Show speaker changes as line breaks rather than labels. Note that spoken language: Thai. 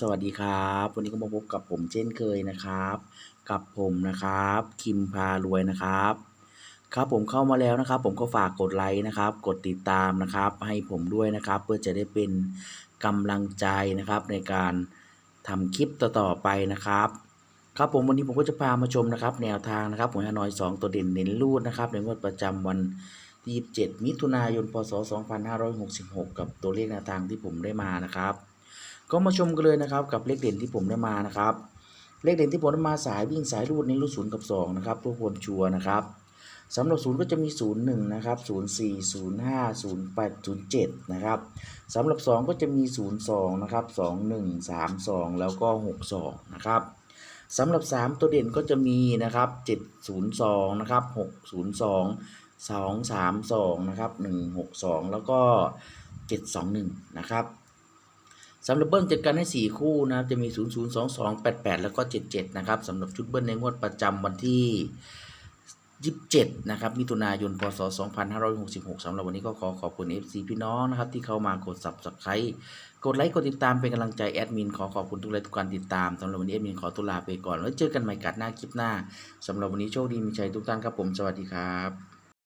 สวัสดีครับ วันนี้ก็มาพบกับผมเช่นเคยนะครับ กับผมนะครับ คิมพารวยนะครับ ครับผมเข้ามาแล้วนะครับ ผมก็ฝากกดไลค์นะครับ กดติดตามนะครับ ให้ผมด้วยนะครับ เพื่อจะได้เป็นกำลังใจนะครับในการทำคลิปต่อๆไปนะครับ ครับผมวันนี้ผมก็จะพามาชมนะครับ แนวทางนะครับหวยฮานอย 2 ตัวเด่นเน้นรูดนะครับในงวดประจำวันที่27มิถุนายน พศ 2566 กับตัวเลขแนวทางที่ผมได้มานะครับ ก็มาชมกันเลยนะครับกับเลขเด่นที่ผมได้มานะครับ เลขเด่นที่ผมได้มาสายวิ่งสายรูดในรูดศูนย์กับสองนะครับทุกคนชัวนะครับสำหรับศูนย์ก็จะมีศูนย์หนึ่งนะครับศูนย์สี่ศูนย์ห้าศูนย์แปดศูนย์เจ็ดนะครับสำหรับสองก็จะมีศูนย์สองนะครับสองหนึ่งสามสองแล้วก็หกสองนะครับสำหรับสามตัวเด่นก็จะมีนะครับเจ็ดศูนย์สองนะครับหกศูนย์สองสองสามสองนะครับหนึ่งหกสองแล้วก็เจ็ดสองหนึ่งนะครับ สำหรับเบิ้ลจัดการให้ 4 คู่นะครับจะมี 0 0 2 2 8 8 แล้วก็ 77 นะครับสำหรับชุดเบิ้ลในงวดประจำวันที่ 27 นะครับมิถุนายน พศ 2566สำหรับวันนี้ก็ขอขอบคุณ FC พี่น้องนะครับ ที่เข้ามากด Subscribe กดไลค์กดติดตามเป็นกำลังใจแอดมินขอขอบคุณทุกไลค์ทุกการติดตามสำหรับวันนี้แอดมินขอตุลาไปก่อน แล้วเจอกันใหม่กัดหน้าคลิปหน้าสำหรับวันนี้โชคดีมีชัยทุกท่านครับผมสวัสดีครับ